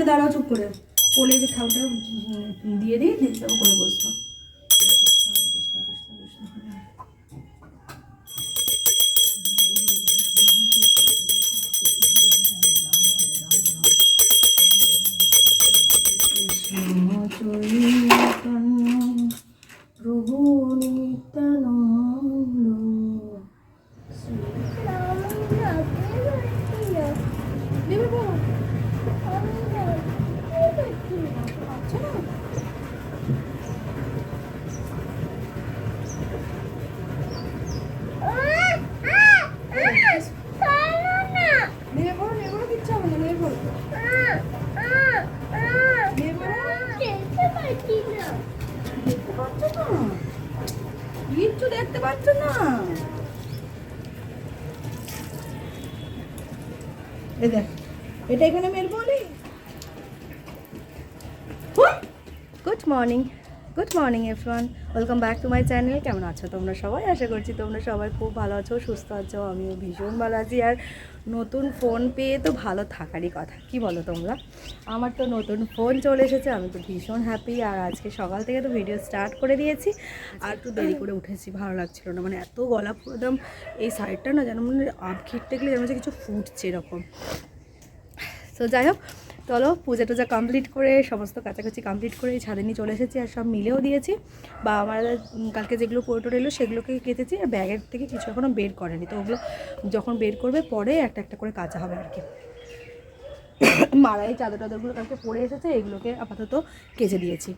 ওখানে দাঁড়াও চুপ করে। কোলে যে খাওয়াটা দিয়ে দিই দিয়ে যাব কোলে বসবো। প্রভু নিত্যানন্দ নেবে বাবা আচ্ছা না নেবে বড় নেবে বড় কিচ্ছু হবে না নেবে বড় নেবে বড় দেখতে পাচ্ছ না পাচ্ছ না। এই দেখ এটা এখানে মেলবো good morning good morning everyone welcome back to my channel কেমন আছো তোমরা সবাই? আশা করছি তোমরা সবাই খুব ভালো আছো, সুস্থ আছো। আমিও ভীষণ ভালো আছি। আর নতুন ফোন পেয়ে তো ভালো থাকারই কথা। কি বলো তোমরা? আমার তো নতুন ফোন চলে এসেছে। আমি তো ভীষণ হ্যাপি আর আজকে সকাল থেকে তো ভিডিও স্টার্ট করে দিয়েছি। আর একটু দেরি করে উঠেছি। ভালো লাগছিল না। মানে এত গলা একদম এই সাইডটা না যেন মানে আপ ঘিরতে গেলে যেন কিছু ফুটছে এরকম। তো যাই হোক চলো, পূজা টুজা কমপ্লিট করে, সমস্ত কাছাকাছি কমপ্লিট করে ছাদে নিয়ে চলে এসেছি আর সব মিলেও দিয়েছি। বা আমার কালকে যেগুলো পরে টরে এলো সেগুলোকে কেটেছি, আর ব্যাগের থেকে কিছু এখনও বের করেনি। তো ওগুলো যখন বের করবে, পরে একটা একটা করে কাঁচা হবে আর কি। মারাই চাদর টাদরগুলো কালকে পরে এসেছে, এগুলোকে আপাতত কেচে দিয়েছি।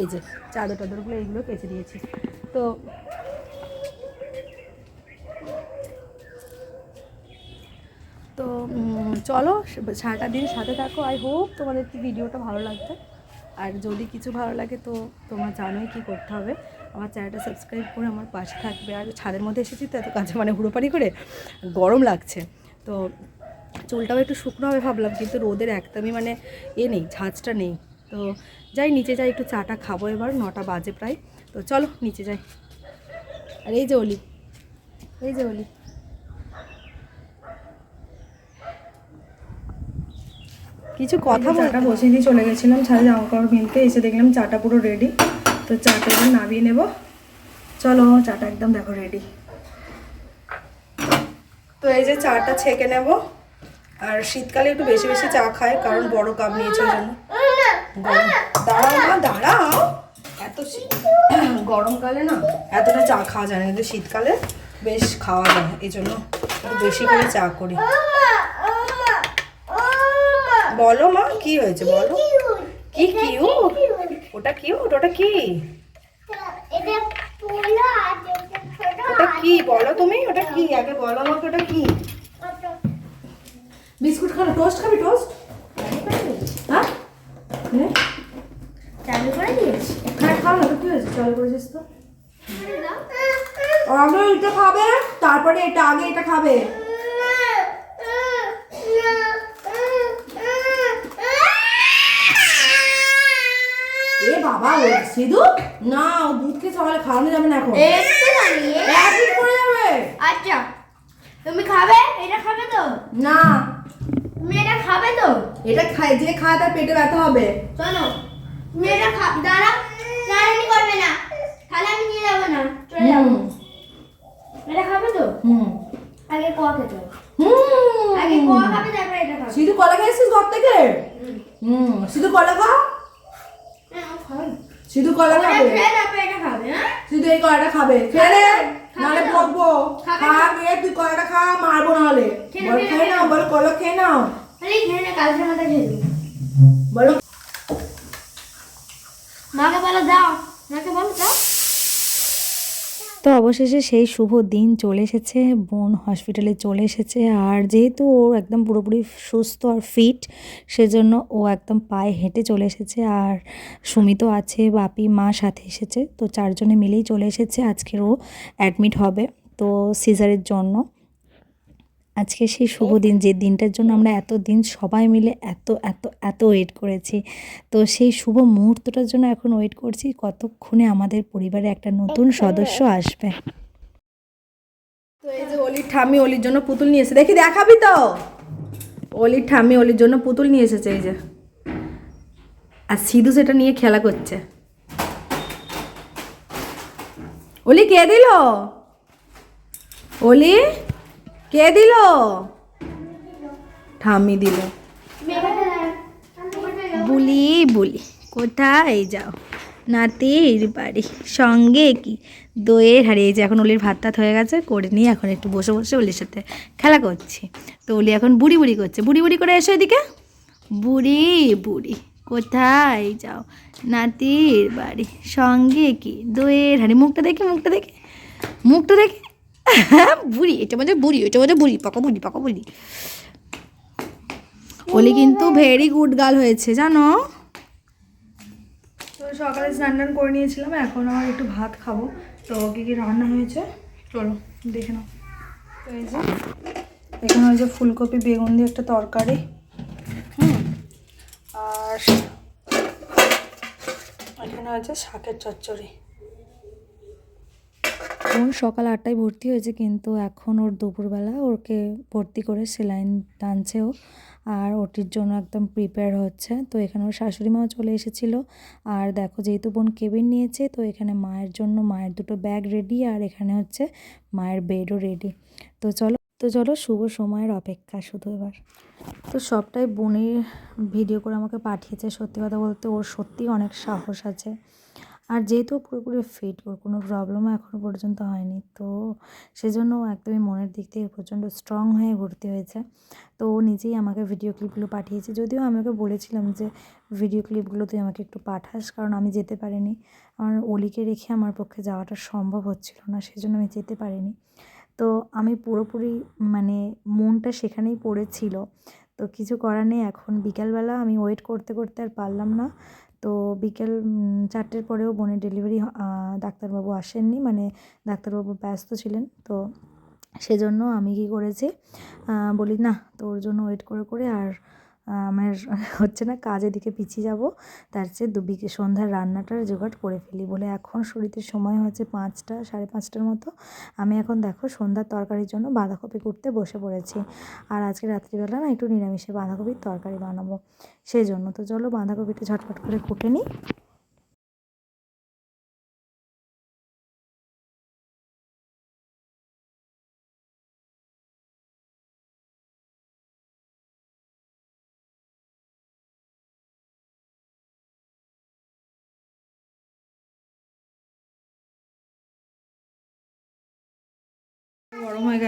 এই যে, চাদর টাদরগুলো এইগুলো কেচে দিয়েছি। তো তো চলো, সারাটা দিন সাথে থাকো আই হোপ তোমাদের কি ভিডিওটা ভালো লাগবে। আর যদি কিছু ভালো লাগে তো তোমার জানোই কি করতে হবে। আমার চ্যানেলটা সাবস্ক্রাইব করে আমার পাশে থাকবে। আর ছাদের মধ্যে এসেছি তো, এত কাছে মানে হুড়োপাড়ি করে গরম লাগছে। তো, চুলটাও একটু শুকনো হবে ভাবলাম, কিন্তু রোদের একদমই মানে এ নেই, ঝাঁজটা নেই। তো, যাই, নিচে যাই, একটু চাটা খাব এবার, নটা বাজে প্রায়। তো চলো, নিচে যাই। আর এই যে অলি, এই যে অলি। কিছু কথা চাটা বসিয়ে দিয়ে চলে গেছিলাম ছাদে জামা কাপড় কিনতে এসে দেখলাম চাটা পুরো রেডি তো চাটা এবার নামিয়ে নেব। চলো চাটা একদম দেখো রেডি তো এই যে চাটা ছেঁকে নেব। আর শীতকালে একটু বেশি বেশি চা খায় কারণ বড় কাপ নিয়েছে ওই জন্য। দাঁড়াও না দাঁড়াও। এত শীত- গরমকালে না এতটা চা খাওয়া যায় না। কিন্তু শীতকালে বেশ খাওয়া যায় এই জন্য একটু বেশি করে চা করি। বলো মা কি হয়েছে বলো? কি কিউট ওটা কিউট ওটা কি? ওটা কি বলো তুমি? ওটা কি? আগে বলো আমাকে ওটা কি? বিস্কুট খাবে টোস্ট খাবি টোস্ট হ্যাঁ? হ্যাঁ চালু করে দিয়েছি। হ্যাঁ খাও না কি হয়েছে? চালু করেছিস তো? আগে এটা খাবে তারপরে এটা আগে এটা খাবে এ বাবা ও সিধু? না ও দুধ খেয়ে সকালে খাওয়ানো যাবে না এখন। করে যাবে। আচ্ছা তুমি খাবে? এটা খাবে তো? না। তুমি এটা খাবে তো? এটা খায় যে খায় তার পেটে ব্যথা হবে। শোনো তুমি এটা খা দাঁড়া দাঁড়ানি করবে না। তাহলে আমি নিয়ে যাব না। চলে যাব। এটা খাবে তো? হুম। আগে কোয়া খেতে হবে। আগে কোয়া খাবে তারপরে এটা খাবে। সিধু কলা খেয়েছিস ঘর থেকে? হুম। সিধু কলা খা। সিধু কলা খাবে? শুধু হ্যাঁ? এই কলাটা খাবে? খেলে নাহলে। বকবো। খা। গিয়ে তুই কলাটা খা মারবো নাহলে। বল খেয়ে নে, নাও বল কলা খেয়ে নাও। বলো। মাকে বলো দাও মাকে বলো দাও তো অবশেষে সেই শুভ দিন চলে এসেছে, বোন হসপিটালে চলে এসেছে। আর যেহেতু ও একদম পুরোপুরি সুস্থ আর ফিট সেজন্য ও একদম পায়ে হেঁটে চলে এসেছে। আর সুমিত আছে, বাপি, মা সাথে এসেছে। তো চারজনে মিলেই চলে এসেছে। আজকের ও অ্যাডমিট হবে, তো সিজারের জন্য। আজকে সেই শুভ দিন যে দিনটার জন্য আমরা এত দিন সবাই মিলে এত এত এত ওয়েট করেছি। তো সেই শুভ মুহূর্তটার জন্য এখন ওয়েট করছি কতক্ষণে আমাদের পরিবারে একটা নতুন সদস্য আসবে। তো এই যে অলির ঠাম্মি অলির জন্য পুতুল নিয়ে এসেছে। দেখি দেখাবি তো? অলির ঠাম্মি অলির জন্য পুতুল নিয়ে এসেছে এই যে। আর সিধু সেটা নিয়ে খেলা করছে। ওলি কে দিল? ওলি কে দিল? ঠামি দিল। বুলি বুলি। কোথায় যাও? নাতির বাড়ি। সঙ্গে কি? দইয়ের হারিয়ে যে এখন ওলির ভাত টাত হয়ে গেছে, করে নিয়ে এখন একটু বসে বসে ওলির সাথে খেলা করছি। তো ওলি এখন বুড়ি বুড়ি করছে। বুড়ি বুড়ি করে এসো এদিকে। বুড়ি বুড়ি, কোথায় যাও? নাতির বাড়ি। সঙ্গে কি? দইয়ের হাড়ি। মুখটা দেখি মুখটা দেখি। মুখটা দেখি। বুড়ি এটা মধ্যে বুড়ি ওইটা মধ্যে বুড়ি, পাকা বুড়ি পাকা বুড়ি। ওলি কিন্তু ভেরি গুড গার্ল হয়েছে, জানো? তো সকালে স্নান টান করে নিয়েছিলাম, এখন আমার একটু ভাত খাব। তো কী কী রান্না হয়েছে? চলো, দেখে নাও। তো এই যে, এখানে হয়েছে ফুলকপি, বেগুন দিয়ে একটা তরকারি। হুম, আর এখানে হয়েছে শাকের চচ্চড়ি। বোন সকাল আটটায় ভর্তি হয়েছে, কিন্তু এখন ওর দুপুরবেলা ওকে ভর্তি করে সেলাইন টানছে ও। আর ওটির জন্য একদম প্রিপেয়ার হচ্ছে। তো এখানে ওর শাশুড়ি মাও চলে এসেছিল। আর দেখো, যেহেতু বোন কেবিন নিয়েছে, তো এখানে মায়ের জন্য মায়ের দুটো ব্যাগ রেডি আর এখানে হচ্ছে মায়ের বেডও রেডি তো চলো তো চলো, শুভ সময়ের অপেক্ষা শুধু এবার। তো সবটাই বোনের ভিডিও করে আমাকে পাঠিয়েছে, সত্যি কথা বলতে। ওর সত্যি অনেক সাহস আছে। আর যেহেতু পুরোপুরি ফিট ওর কোনো প্রবলেমও এখনও পর্যন্ত হয়নি, তো সেজন্য একদমই মনের দিক থেকে প্রচণ্ড স্ট্রং হয়ে ভর্তি হয়েছে। তো ও নিজেই আমাকে ভিডিও ক্লিপগুলো পাঠিয়েছে, যদিও আমি ওকে বলেছিলাম যে ভিডিও ক্লিপগুলো তুই আমাকে একটু পাঠাস, কারণ আমি যেতে পারিনি। আমার অলিকে রেখে আমার পক্ষে যাওয়াটা সম্ভব হচ্ছিল না, সেজন্য আমি যেতে পারিনি। তো আমি পুরোপুরি মানে মনটা সেখানেই পড়েছিল। তো কিছু করার নেই, এখন বিকালবেলা আমি ওয়েট করতে করতে আর পারলাম না। তো বিকেল চারটের পরেও বোনের ডেলিভারি ডাক্তারবাবু আসেননি মানে ডাক্তারবাবু ব্যস্ত ছিলেন, তো সেজন্য আমি কী করেছি বলি না তোর জন্য ওয়েট করে করে আর আমার হচ্ছে না কাজের দিকে পিছিয়ে যাব। তার চেয়ে দু বিকে সন্ধ্যার রান্নাটার জোগাড় করে ফেলি বলে এখন শরীরের সময় হচ্ছে পাঁচটা, সাড়ে পাঁচটার মতো। আমি এখন দেখো সন্ধ্যার তরকারির জন্য বাঁধাকপি করতে বসে পড়েছি। আর আজকে রাত্রিবেলা না একটু নিরামিষে বাঁধাকপির তরকারি বানাবো। সেই জন্য তো চলো বাঁধাকপিটা ঝটপট করে কুটে নিই।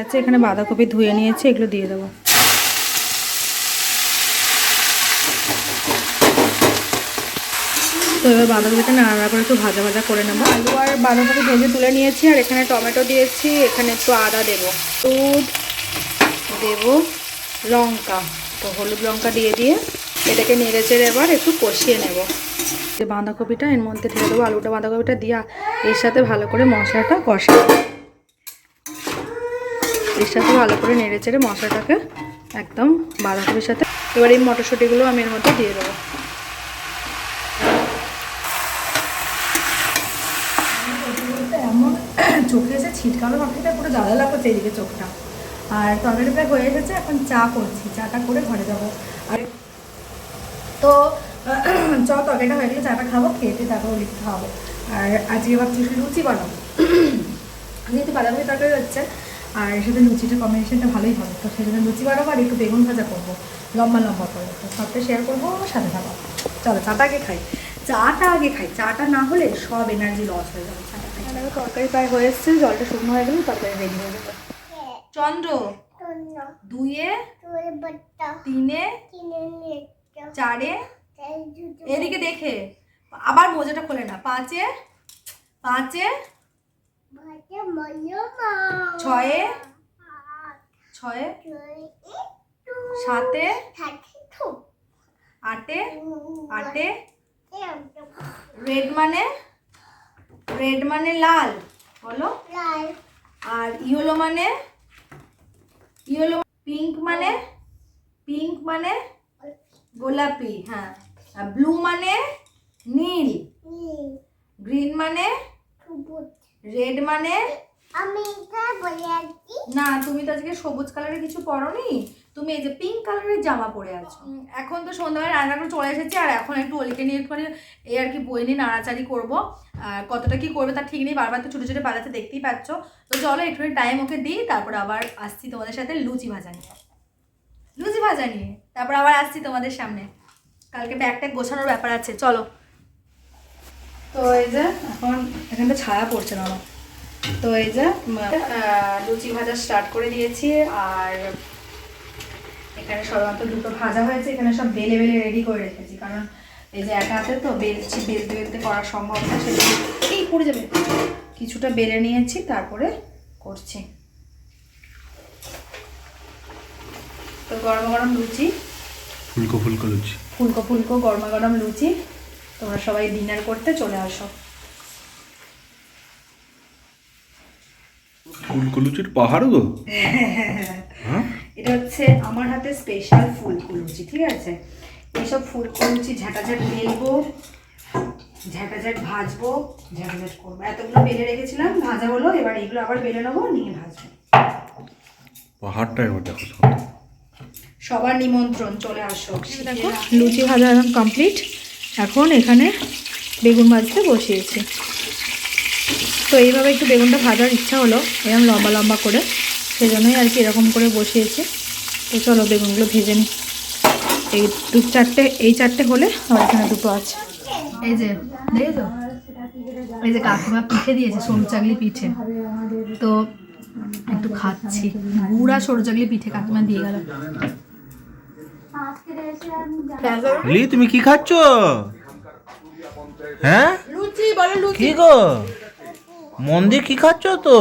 গেছে এখানে বাঁধাকপি ধুয়ে নিয়েছি, এগুলো দিয়ে দেবো। তো এবার বাঁধাকপিটা নাড়া করে একটু ভাজা ভাজা করে নেব। আলু আর বাঁধাকপি ভেজে তুলে নিয়েছি, আর এখানে টমেটো দিয়েছি, এখানে একটু আদা দেবো। দুধ দেবো, লঙ্কা। তো হলুদ, লঙ্কা দিয়ে দিয়ে এটাকে নেড়ে চেড়ে এবার একটু কষিয়ে নেব। যে বাঁধাকপিটা এর মধ্যে ঢেলে দেবো, আলুটা বাঁধাকপিটা দিয়া, এর সাথে ভালো করে মশলাটা কষাবো। এর সাথে ভালো করে নেড়ে চেড়ে মশলাটাকে একদম বাঁধাকপির সাথে। এবার এই মটরশুঁটিগুলো আমি এর মধ্যে দিয়ে দেবো। চোখে এসে ছিটকালো ভাবছিটা পুরো জ্বালা লাগছে এইদিকে চোখটা। আর তরকারি প্রায় হয়ে এসেছে, এখন চা করছি, চাটা করে ঘরে যাব। আর তো চ তরকারিটা হয়ে গেলে চাটা খাব খেতে তারপর লিখতে খাব। আর আজকে ভাবছি লুচি বানাবো। যেহেতু বাঁধাকপি তরকারি হচ্ছে আর এর সাথে লুচিটা কম্বিনেশনটা ভালোই হবে। তো সেই জন্য লুচি বানাবো আর একটু বেগুন ভাজা করব। লম্বা লম্বা করে। তো সবটা শেয়ার করব সাথে থাকো। চলো চাটা আগে খাই। চাটা আগে খাই। চাটা না হলে সব এনার্জি লস হয়ে যাবে চাটা খাই তরকারি প্রায় হয়ে এসছে জলটা শুকনো হয়ে গেলে তরকারি রেডি হয়ে যাবে। চন্দ্র দুইয়ে তিনে চারে। এদিকে দেখে। আবার মোজাটা খোলে না। পাঁচে পাঁচে ছয়ে? ছয়ে? সাতে? আটে আটে? রেড মানে রেড মানে লাল বলো আর ইয়েলো মানে ইয়েলো পিঙ্ক মানে পিঙ্ক মানে গোলাপি হ্যাঁ ব্লু মানে নীল গ্রিন মানে রেড মানে? আমি না তুমি তো আজকে সবুজ কালারের কিছু পরোনি। তুমি এই যে পিঙ্ক কালারের জামা পরে আছো। এখন তো সন্ধ্যাবেলা রান্না করে চলে এসেছি আর এখন একটু অলিকে নিয়ে একটু এই আর কি বই নিয়ে নাড়াচাড়ি করব। আর কতটা কি করবে তার ঠিক নেই বারবার তো ছোটো ছোটো বাজাতে দেখতেই পাচ্ছ। তো চলো একটু টাইম ওকে দিই তারপর আবার আসছি তোমাদের সাথে লুচি ভাজা নিয়ে। লুচি ভাজা নিয়ে তারপর আবার আসছি তোমাদের সামনে। কালকে ব্যাগটা গোছানোর ব্যাপার আছে চলো। তো এই যে এখন এখানটা ছায়া পড়ছে না আমার তো এই যে লুচি ভাজা স্টার্ট করে দিয়েছি আর এখানে সাধারণত দুটো ভাজা হয়েছে এখানে সব বেলে বেলে রেডি করে রেখেছি। কারণ এই যে একা হাতে তো বেলছি বেলতে বেলতে করা সম্ভব না সেটা এই পড়ে যাবে। কিছুটা বেলে নিয়েছি তারপরে করছি। তো গরম গরম লুচি। ফুলকো ফুলকো লুচি। ফুলকো ফুলকো গরমা গরম লুচি। তোমরা সবাই ডিনার করতে চলে আসো। ফুলকো লুচির পাহাড় গো? হ্যাঁ? এটা হচ্ছে আমার হাতে স্পেশাল ফুলকুলুচি ঠিক আছে? এইসব ফুলকো লুচি ঝাঁটাঝাট বেলবো ঝাঁটাঝাট ভাজবো ঝাঁটাঝাট করব। এতগুলো বেলে রেখেছিলাম ভাজা হলো এবার এগুলো আবার বেলে নেব নিয়ে ভাজবো। পাহাড়টা এবার দেখো সবার নিমন্ত্রণ চলে আসো। দেখো লুচি ভাজা কমপ্লিট এখন এখানে বেগুন ভাজতে বসিয়েছি। তো এইভাবে একটু বেগুনটা ভাজার ইচ্ছা হলো এরকম লম্বা লম্বা করে সেই জন্যই আর কি এরকম করে বসিয়েছি। তো চলো বেগুনগুলো ভেজে নিই। এই দু চারটে, এই চারটে হলে আমার এখানে দুটো আছে। এই যে, দেখেছ? এই যে কাকিমা পিঠে দিয়েছে সরু চাগলি পিঠে। তো একটু খাচ্ছি। গুড়া সরু চাগলি পিঠে কাকিমা দিয়ে গেল। লি তুমি কি খাচ্ছ? হ্যাঁ? লুচি বলো লুচি। কি গো? মন দিয়ে কি খাচ্ছ তো?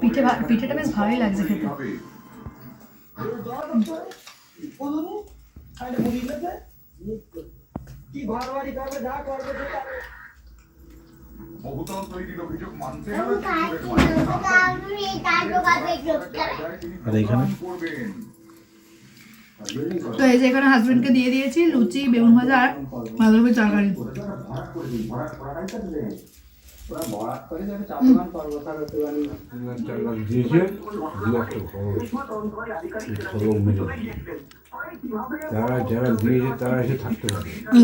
পিঠে পিঠেটা বেশ ভালোই লাগছে খেতে। আমি তার দোকানে ঢুকতে আর এখানে? তো এই যে এখানে হাজবেন্ডকে দিয়ে দিয়েছি লুচি বেগুন ভাজা আর বাঁধাকপির তরকারি।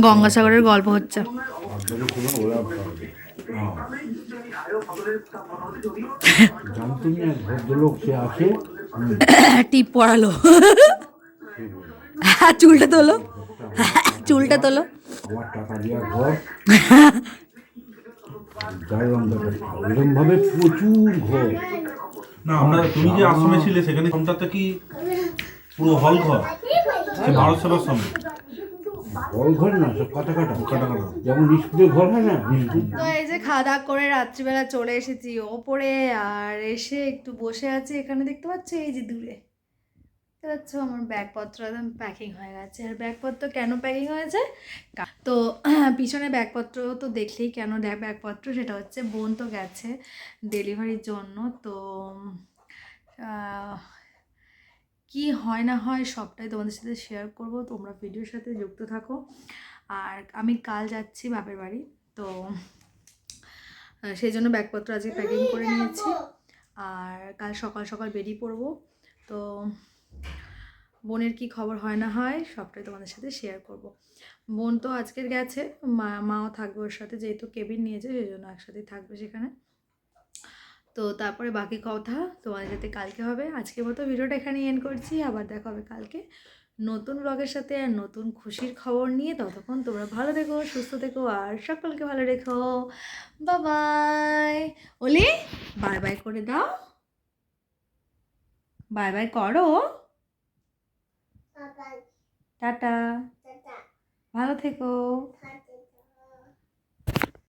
গঙ্গাসাগরের গল্প হচ্ছে। টিপ পড়ালো। চুলটা তোলো। চুলটা তোলো। প্রচুর ঘর না, আমরা তুমি যে আশ্রমে ছিলে, সেখানে কি পুরো হল ঘর? ভারত সেবার বড় ঘর না, সব কাটা কাটা। কাটা কাটা যেমন স্কুলের ঘর হয় না তো এই যে খাওয়া দাওয়া করে রাত্রিবেলা চলে এসেছি, ওপরে আর এসে একটু বসে আছি এখানে, দেখতে পাচ্ছ? এই যে দূরে। দেখতে পাচ্ছ? আমার ব্যাগপত্র একদম প্যাকিং হয়ে গেছে। আর ব্যাগপত্র কেন প্যাকিং হয়েছে? তো পিছনে ব্যাগপত্র তো দেখলেই কেন ব্যাগপত্র, সেটা হচ্ছে বোন তো গেছে ডেলিভারির জন্য। তো কি হয় না হয় সবটাই তোমাদের সাথে শেয়ার করব। তোমরা ভিডিওর সাথে যুক্ত থাকো। আর আমি কাল যাচ্ছি বাপের বাড়ি, তো সেই জন্য ব্যাগপত্র আজকে প্যাকিং করে নিয়েছি। আর কাল সকাল সকাল বেরিয়ে পড়ব। তো, বোনের কি খবর হয় না হয় সবটাই তোমাদের সাথে শেয়ার করব। বোন তো আজকের গেছে, মা, মাও থাকবে ওর সাথে, যেহেতু কেবিন নিয়েছে, সেই জন্য একসাথেই থাকবে সেখানে। তো তারপরে বাকি কথা তোমাদের সাথে কালকে হবে। আজকের মতো ভিডিওটা এখানে এন্ড করছি। আবার দেখা হবে কালকে নতুন ব্লগের সাথে আর নতুন খুশির খবর নিয়ে। ততক্ষণ তোমরা ভালো থেকো সুস্থ থেকো আর সকলকে ভালো রেখো। বাই ওলি বাই বাই করে দাও। বাই বাই করো টাটা। ভালো থেকো।